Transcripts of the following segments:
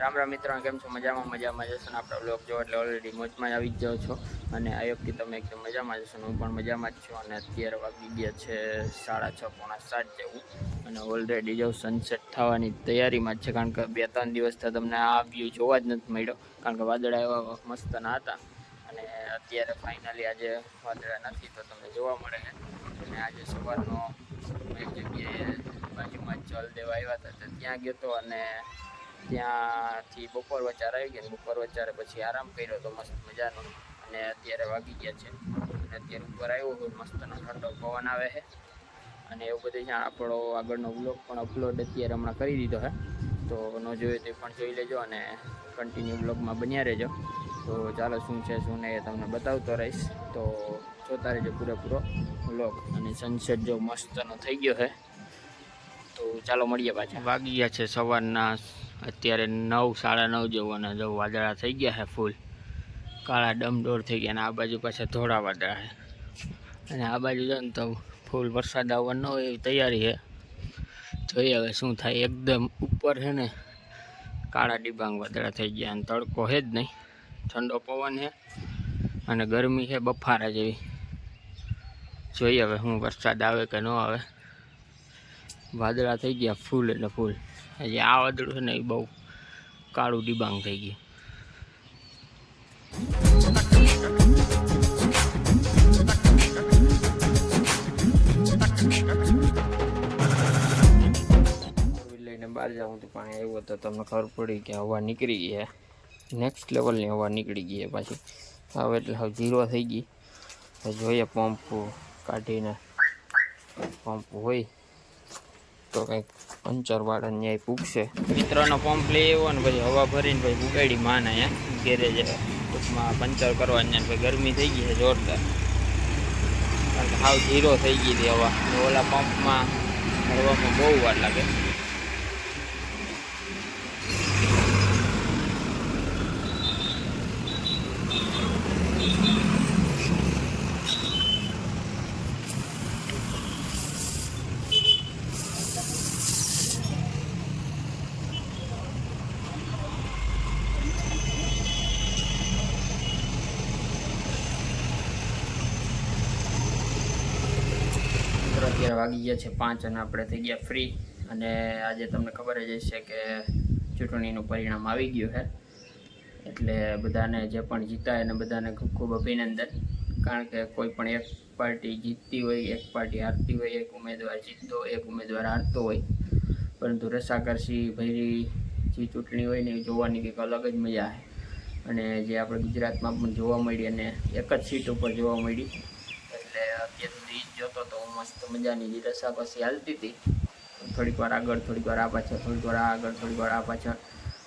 રામ રામ મિત્રો કેમ છો? મજામાં મજામાં જશો ને? આપણે બ્લોગ જો એટલે ઓલરેડી મોજમાં આવી જ જાઓ છો. અને અયોગથી તમે એકદમ મજામાં જશો ને? હું પણ મજામાં જ છું. અને અત્યારે વાગી ગયા છે સાડા છ, પોણા સાત જેવું. અને ઓલરેડી જો સનસેટ થવાની તૈયારીમાં જ છે. કારણ કે બે ત્રણ દિવસથી તમને આ વ્યૂ જોવા જ નથી મળ્યો. કારણ કે વાદળા એવા મસ્તના હતા. અને અત્યારે ફાઇનલી આજે વાદળા નથી તો તમને જોવા મળે. અને આજે સવારનો એક જગ્યાએ બાજુમાં જલ દેવા આવ્યા હતા. ત્યાં ગયો હતો અને ત્યાંથી બપોર વચાર આવી ગયા બપોર વચારે પછી આરામ કર્યો તો મસ્ત મજાનો. અને અત્યારે વાગી ગયા છે. અને અત્યારે ઉપર આવ્યો હોય મસ્તનો ઠંડો પવન આવે છે. અને એવું બધું છે આપણો આગળનો બ્લોગ પણ અપલોડ અત્યારે હમણાં કરી દીધો છે. તો ન જોયો તે પણ જોઈ લેજો અને કન્ટિન્યુ બ્લોગમાં બન્યા રહેજો. તો ચાલો શું છે, શું નહીં એ તમને બતાવતો રહીશ. તો જોતા રહેજો પૂરેપૂરો બ્લોગ અને સનસેટ જો મસ્તનો થઈ ગયો છે. તો ચાલો મળીએ પાછા. વાગી ગયા છે સવારના અત્યારે નવ, સાડા નવ જેવું અને જો વાદળા થઈ ગયા છે ફૂલ. કાળા ડમડોર થઈ ગયા અને આ બાજુ પાછા ધોળા વાદળા છે. અને આ બાજુ જો ને તો ફૂલ વરસાદ આવવાનો હોય એવી તૈયારી છે. જોઈએ હવે શું થાય. એકદમ ઉપર છે ને કાળા ડિબાંગ વાદળા થઈ ગયા અને તડકો છે જ નહીં. ઠંડો પવન છે અને ગરમી છે બફારા જેવી. જોઈએ હવે શું વરસાદ આવે કે ન આવે. વાદળા થઈ ગયા, ફૂલ એટલે ફૂલ. હજી આ વાદળું છે ને એ બહુ કાળું ડિબાંગ થઈ ગયું. લઈને બહાર જાઉં તો પાણી આવ્યું તો તમને ખબર પડી કે હવા નીકળી ગઈ છે નેક્સ્ટ લેવલની હવા નીકળી ગઈ છે પાછી. હવે એટલે હવે ઝીરો થઈ ગઈ. જોઈએ પંપ કાઢીને. પંપ હોય. તો કંઈક પંચર વાળા ન્યાય પૂગશે. મિત્રનો પંપ લઈ આવ્યો ને પછી હવા ભરીને પછી ઉગાડી માને અહીંયા ગેરેજ ટૂંકમાં પંચર કરવા ને પછી ગરમી થઈ ગઈ છે જોરદાર. હાવ ઝીરો થઈ ગઈ હતી હવા. ઓલા પંપમાં ભરવામાં બહુ વાર લાગે મિત્રો અત્યારે વાગી ગયા છે, પાંચ અને આપણે થઈ ગયા ફ્રી અને આજે તમને ખબર જ હશે કે ચૂંટણીનું પરિણામ આવી ગયું છે. એટલે બધાને જે પણ જીતા એને બધાને ખૂબ ખૂબ અભિનંદન. કારણ કે કોઈ પણ એક પાર્ટી જીતતી હોય, એક પાર્ટી હારતી હોય, એક ઉમેદવાર જીતતો એક ઉમેદવાર હારતો હોય. પરંતુ રસાકરસી ભરી જે ચૂંટણી હોય ને એ જોવાની કંઈક અલગ જ મજા આવે અને જે આપણે ગુજરાતમાં પણ જોવા મળી અને એક જ સીટ ઉપર જોવા મળી એટલે અત્યાર સુધી ઈ જ જોતો તો મસ્ત મજાની જે રસાકસી હાલતી હતી. થોડીક વાર આગળ, થોડીક વાર આ પાછળ, થોડીક વાર આગળ, થોડીક વાર આ પાછળ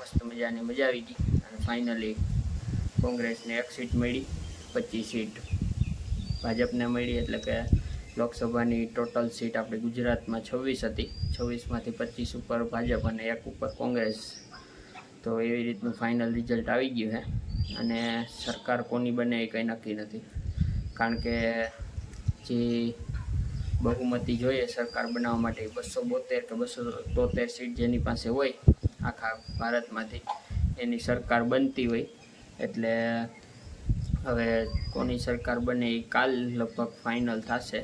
મસ્ત મજાની મજા આવી ગઈ. અને ફાઇનલી કોંગ્રેસને એક સીટ મળી, પચીસ સીટ ભાજપને મળી એટલે કે લોકસભાની ટોટલ સીટ આપણે ગુજરાતમાં છવ્વીસ હતી. છવ્વીસમાંથી પચીસ ઉપર ભાજપ અને એક ઉપર કોંગ્રેસ. તો એવી રીતનું ફાઇનલ રિઝલ્ટ આવી ગયું છે. અને સરકાર કોની બને એ કંઈ નક્કી નથી. કારણ કે જે બહુમતી જોઈએ સરકાર બનાવવા માટે બસો બોતેર કે બસો તોતેર સીટ જેની પાસે હોય આખા ભારતમાંથી, એની સરકાર બનતી હોય. એટલે હવે કોની સરકાર બને એ કાલ લગભગ ફાઇનલ થશે.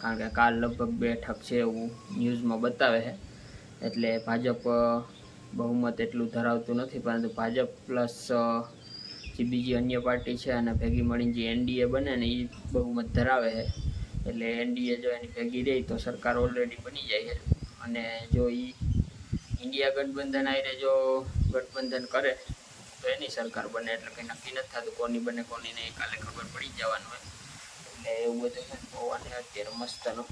કારણ કે કાલ લગભગ બેઠક છે એવું ન્યૂઝમાં બતાવે છે. એટલે ભાજપ બહુમત એટલું ધરાવતું નથી, પરંતુ ભાજપ પ્લસ જે બીજી અન્ય પાર્ટી છે અને ભેગી મળીને જે એનડીએ બને ને એ બહુમત ધરાવે છે. એટલે એનડીએ જો એની ભેગી રહી તો સરકાર ઓલરેડી બની જાય છે. અને જો એ ઇન્ડિયા ગઠબંધન આવીને જો ગઠબંધન કરે, તો એની સરકાર બને. એટલે કંઈ નક્કી નથી થતું કોની બને, કોની નહીં. કાલે ખબર પડી જવાનું હોય. એટલે એવું બધું છે પવન અત્યારે મસ્તનો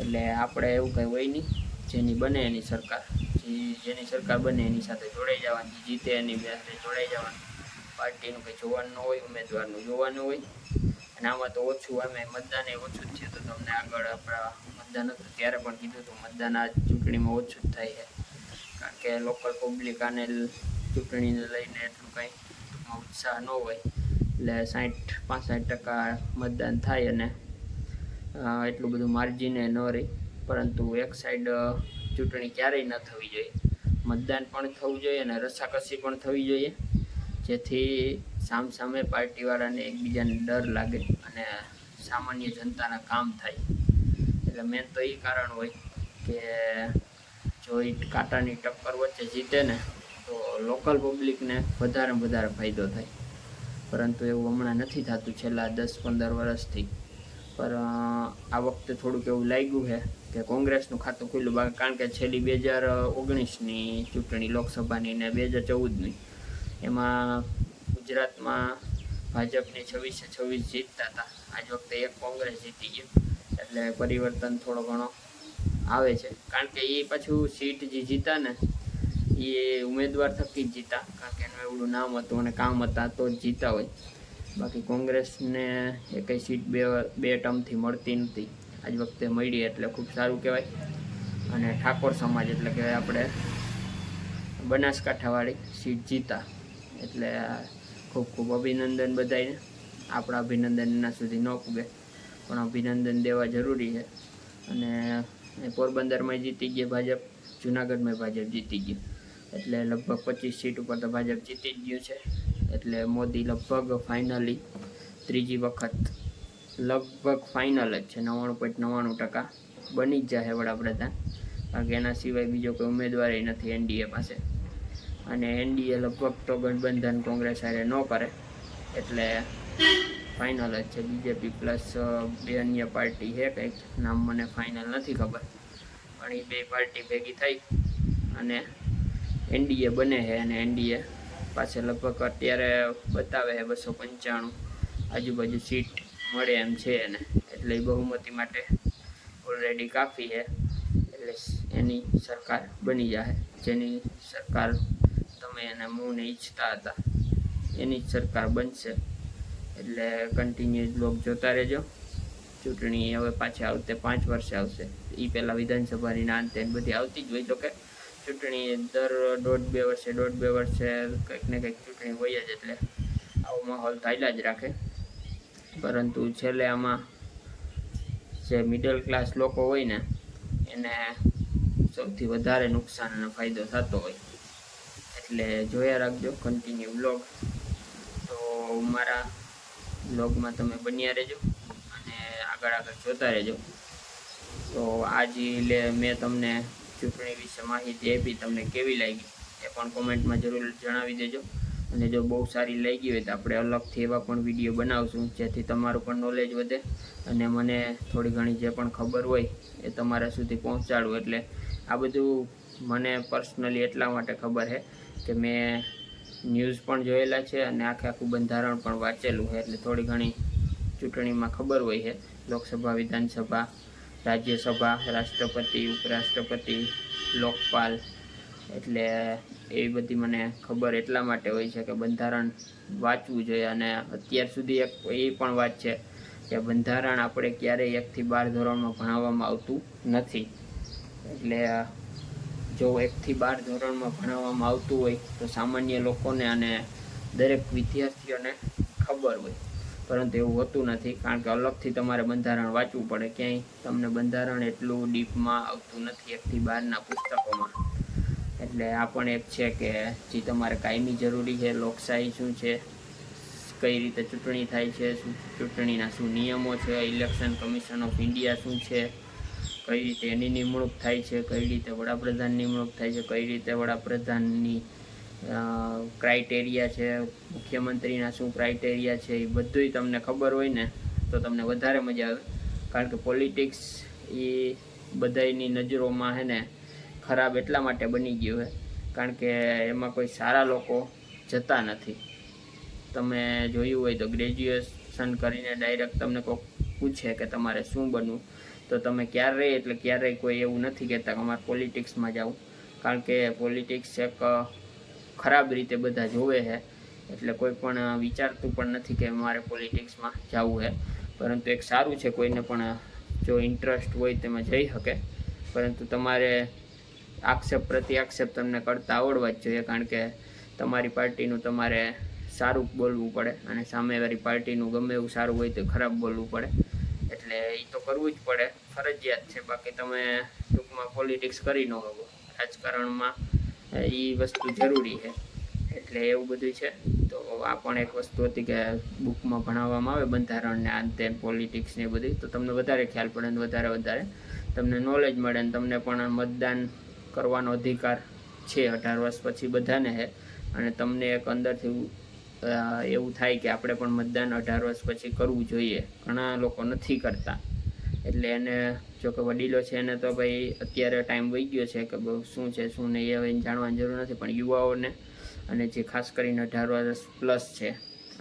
એટલે આપણે એવું કંઈ હોય નહીં. જેની બને એની સરકાર. જે જેની સરકાર બને એની સાથે જોડાઈ જવાની. જીતે એની સાથે જોડાઈ જવાની. પાર્ટીનું કંઈ જોવાનું હોય, ઉમેદવારનું જોવાનું હોય. અને તો ઓછું અમે મતદાન એ ઓછું જ છે તો તમને આગળ આપણા મતદાન હતું, ત્યારે પણ કીધું હતું, મતદાન આ ચૂંટણીમાં ઓછું જ થાય છે. કારણ કે લોકલ પબ્લિક આને ચૂંટણીને લઈને એટલું કંઈ ઉત્સાહ ન હોય. એટલે સાઠ પાસઠ ટકા મતદાન થાય અને એટલું બધું માર્જિને ન રહી. પરંતુ એક સાઈડ ચૂંટણી ક્યારેય ન થવી જોઈએ. મતદાન પણ થવું જોઈએ અને રસાકસી પણ થવી જોઈએ. જેથી સામ સામે પાર્ટીવાળાને એકબીજાને ડર લાગે અને સામાન્ય જનતાના કામ થાય. એટલે મેન તો એ કારણ હોય કે જો એ કાંટાની ટક્કર વચ્ચે જીતે ને, તો લોકલ પબ્લિકને વધારે વધારે ફાયદો થાય. પરંતુ એવું હમણાં નથી થતું, છેલ્લા દસ પંદર વર્ષથી. પર આ વખતે થોડુંક એવું લાગ્યું છે કે કોંગ્રેસનું ખાતું ખુલ્લું, કારણ કે છેલ્લી બે હજાર ઓગણીસની ચૂંટણી લોકસભાની ને બે હજાર ચૌદની એમાં ગુજરાતમાં ભાજપની છવ્વીસે છવ્વીસ જીતતા હતા. આજ વખતે એક કોંગ્રેસ જીતી ગયું. એટલે પરિવર્તન થોડો ઘણો આવે છે. કારણ કે એ પાછું સીટ જે જીતા ને એ ઉમેદવાર થકી જ જીતા. કારણ કે એનું એવડું નામ હતું અને કામ હતા તો જ જીતા હોય. બાકી કોંગ્રેસને એકઈ સીટ બે બે ટર્મથી મળતી નથી. આજ વખતે મળી એટલે ખૂબ સારું કહેવાય. અને ઠાકોર સમાજ એટલે કે આપણે બનાસકાંઠાવાળી સીટ જીતા. એટલે ખૂબ ખૂબ અભિનંદન બધાને આપણા અભિનંદન એના સુધી ન પૂગે, પણ અભિનંદન દેવા જરૂરી છે. અને પોરબંદરમાં જીતી ગયા ભાજપ જુનાગઢમાં ભાજપ જીતી ગયું. એટલે લગભગ પચીસ સીટ ઉપર તો ભાજપ જીતી જ ગયું છે. એટલે મોદી લગભગ ફાઇનલી ત્રીજી વખત, લગભગ ફાઇનલ જ છે, નવ્વાણું પોઈન્ટ નવ્વાણું ટકા બની જ જાય વડાપ્રધાન. કારણ કે એના સિવાય બીજો કોઈ ઉમેદવારી નથી એનડીએ પાસે. અને એનડીએ લગભગ તો ગઠબંધન કોંગ્રેસ હારે ન કરે. એટલે ફાઇનલ જ છે. બીજેપી પ્લસ બે અન્ય પાર્ટી છે કંઈક. નામ મને ફાઇનલ નથી ખબર. પણ એ બે પાર્ટી ભેગી થઈ અને એનડીએ બને છે અને એનડીએ પાસે લગભગ અત્યારે બતાવે છે બસો પંચાણું. આજુબાજુ સીટ મળે એમ છે એને. એટલે એ બહુમતી માટે ઓલરેડી કાફી છે. એટલે એની સરકાર બની જાય જેની સરકાર તમે અને મૂને ઈચ્છતા હતા. એની જ સરકાર બનશે. એટલે કન્ટિન્યુ બ્લોગ જોતા રહેજો. ચૂંટણી હવે પાછી આવતે પાંચ વર્ષે આવશે. એ પહેલાં વિધાનસભાની ના અંતે બધી આવતી જ હોય તો કે ચૂંટણી દર દોઢ બે વર્ષે, દોઢ બે વર્ષે કંઈક ને કંઈક ચૂંટણી હોય જ એટલે આવો માહોલ થયેલા જ રાખે. પરંતુ છેલ્લે આમાં જે મિડલ ક્લાસ લોકો હોય ને, એને સૌથી વધારે નુકસાન અને ફાયદો થતો હોય. એટલે જોયા રાખજો કન્ટિન્યુ બ્લોગ તો મારા બ્લોગમાં તમે બન્યા રહેજો અને આગળ આગળ જોતા રહેજો. તો આજે લે મેં તમને ચૂંટણી વિશે માહિતી આપી, તમને કેવી લાગી એ પણ કોમેન્ટમાં જરૂર જણાવી દેજો. અને જો બહુ સારી લાગી હોય તો આપણે અલગથી એવા પણ વીડિયો બનાવશું જેથી તમારું પણ નોલેજ વધે અને મને થોડી ઘણી જે પણ ખબર હોય એ તમારા સુધી પહોંચાડું એટલે આ બધું મને પર્સનલી એટલા માટે ખબર છે કે મેં ન્યૂઝ પણ જોયેલા છે અને આખે આખું બંધારણ પણ વાંચેલું છે. એટલે થોડી ઘણી ચૂંટણીમાં ખબર હોય છે. લોકસભા, વિધાનસભા, રાજ્યસભા, રાષ્ટ્રપતિ, ઉપરાષ્ટ્રપતિ, લોકપાલ. એટલે એવી બધી મને ખબર એટલા માટે હોય છે કે બંધારણ વાંચવું જોઈએ. અને અત્યાર સુધી એક એ પણ વાત છે કે બંધારણ આપણે ક્યારેય એકથી બાર ધોરણમાં ભણાવવામાં આવતું નથી. એટલે જો એકથી બાર ધોરણમાં ભણાવવામાં આવતું હોય, તો સામાન્ય લોકોને અને દરેક વિદ્યાર્થીઓને ખબર હોય. પરંતુ એવું હોતું નથી, કારણ કે અલગથી તમારે બંધારણ વાંચવું પડે. ક્યાંય તમને બંધારણ એટલું ડીપમાં આવતું નથી એકથી બારના પુસ્તકોમાં. એટલે આ પણ એક છે કે જે તમારે કાયમી જરૂરી છે લોકશાહી શું છે, કઈ રીતે ચૂંટણી થાય છે, શું ચૂંટણીના શું નિયમો છે, ઇલેક્શન કમિશન ઓફ ઇન્ડિયા શું છે કઈ રીતે એની નિમણૂક થાય છે, કઈ રીતે વડાપ્રધાન નિમણૂક થાય છે, કઈ રીતે વડાપ્રધાનની ક્રાઇટેરિયા છે, મુખ્યમંત્રીના શું ક્રાઇટેરિયા છે, એ બધુંય તમને ખબર હોય ને, તો તમને વધારે મજા આવે. કારણ કે પોલિટિક્સ એ બધાયની નજરોમાં હે ને, ખરાબ એટલા માટે બની ગયું છે કારણ કે એમાં કોઈ સારા લોકો જતા નથી. તમે જોયું હોય તો ગ્રેજ્યુએશન કરીને ડાયરેક્ટ તમને કોઈ પૂછે કે તમારે શું બનવું. તો તમે ક્યારેય, એટલે ક્યારેય કોઈ એવું નથી કહેતા કે અમારે પોલિટિક્સમાં જવું કારણ કે પોલિટિક્સ એક ખરાબ રીતે બધા જોવે છે. એટલે કોઈ પણ વિચારતું પણ નથી કે મારે પોલિટિક્સમાં જવું છે. પરંતુ એક સારું છે કોઈને પણ જો ઇન્ટરેસ્ટ હોય તેમાં જઈ શકે. પરંતુ તમારે આક્ષેપ પ્રતિ આક્ષેપ તમને કરતા આવડવા જ જોઈએ. કારણ કે તમારી પાર્ટીનું તમારે સારું બોલવું પડે અને સામેવાળી પાર્ટીનું ગમે એવું સારું હોય તો ખરાબ બોલવું પડે. એટલે એ તો કરવું જ પડે. ફરજિયાત છે. બાકી તમે ટૂંકમાં પોલિટિક્સ કરી ન શકો. રાજકારણમાં એ વસ્તુ જરૂરી છે. એટલે એવું બધું છે. તો આ પણ એક વસ્તુ હતી કે બુકમાં ભણાવવામાં આવે બંધારણને આ પોલિટિક્સ ને બધી. તો તમને વધારે ખ્યાલ પડે ને વધારે વધારે. તમને નોલેજ મળે ને તમને પણ મતદાન કરવાનો અધિકાર છે. અઢાર વર્ષ પછી બધાને છે. અને તમને એક અંદરથી એવું થાય કે આપણે પણ મતદાન અઢાર વર્ષ પછી કરવું જોઈએ. ઘણા લોકો નથી કરતા. એટલે એને જો કે વડીલો છે એને તો ભાઈ અત્યારે ટાઈમ વહી ગયો છે કે શું છે, શું નહીં, એ જાણવાની જરૂર નથી. પણ યુવાઓને અને જે ખાસ કરીને અઢાર વર્ષ પ્લસ છે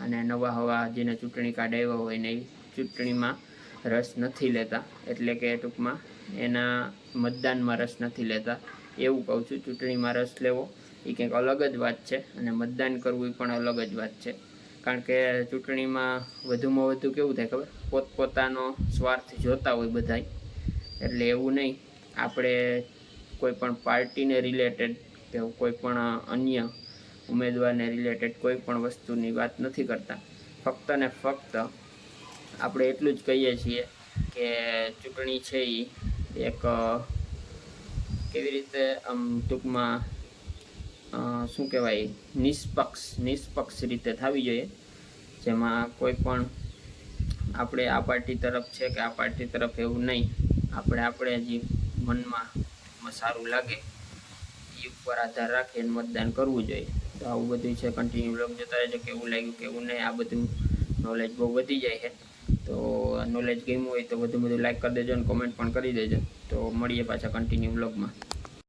અને નવા હવા જેને ચૂંટણી કાર્ડ આવ્યા હોય ને એ ચૂંટણીમાં રસ નથી લેતા. એટલે કે ટૂંકમાં એના મતદાનમાં રસ નથી લેતા. એવું કહું છું, ચૂંટણીમાં રસ લેવો એ કંઈક અલગ જ વાત છે અને મતદાન કરવું એ પણ અલગ જ વાત છે. કારણ કે ચૂંટણીમાં વધુમાં વધુ કેવું થાય ખબર? પોતપોતાનો સ્વાર્થ જોતા હોય બધાય. એટલે એવું નહીં. આપણે કોઈ પણ પાર્ટીને રિલેટેડ કે કોઈ પણ અન્ય ઉમેદવારને રિલેટેડ કોઈ પણ વસ્તુની વાત નથી કરતા. ફક્ત ને ફક્ત આપણે એટલું જ કહીએ છીએ કે ચૂંટણી છે એ એક કેવી રીતે આમ ટૂંકમાં શું કહેવાય, નિષ્પક્ષ નિષ્પક્ષ રીતે થવી જોઈએ. જેમાં કોઈ પણ આપણે આ પાર્ટી તરફ છે કે આ પાર્ટી તરફ એવું નહીં. આપણે આપણે જે મનમાં સારું લાગે. એ ઉપર આધાર રાખીને મતદાન કરવું જોઈએ. તો આવું બધું છે કન્ટિન્યુ બ્લોગ જોતા રહેજો, કેવું લાગ્યું, કેવું નહીં, આ બધું નોલેજ બહુ વધી જાય છે. તો નોલેજ ગમ્યું હોય તો વધુ બધું લાઈક કરી દેજો અને કોમેન્ટ પણ કરી દેજો. તો મળીએ પાછા કન્ટિન્યુ બ્લોગમાં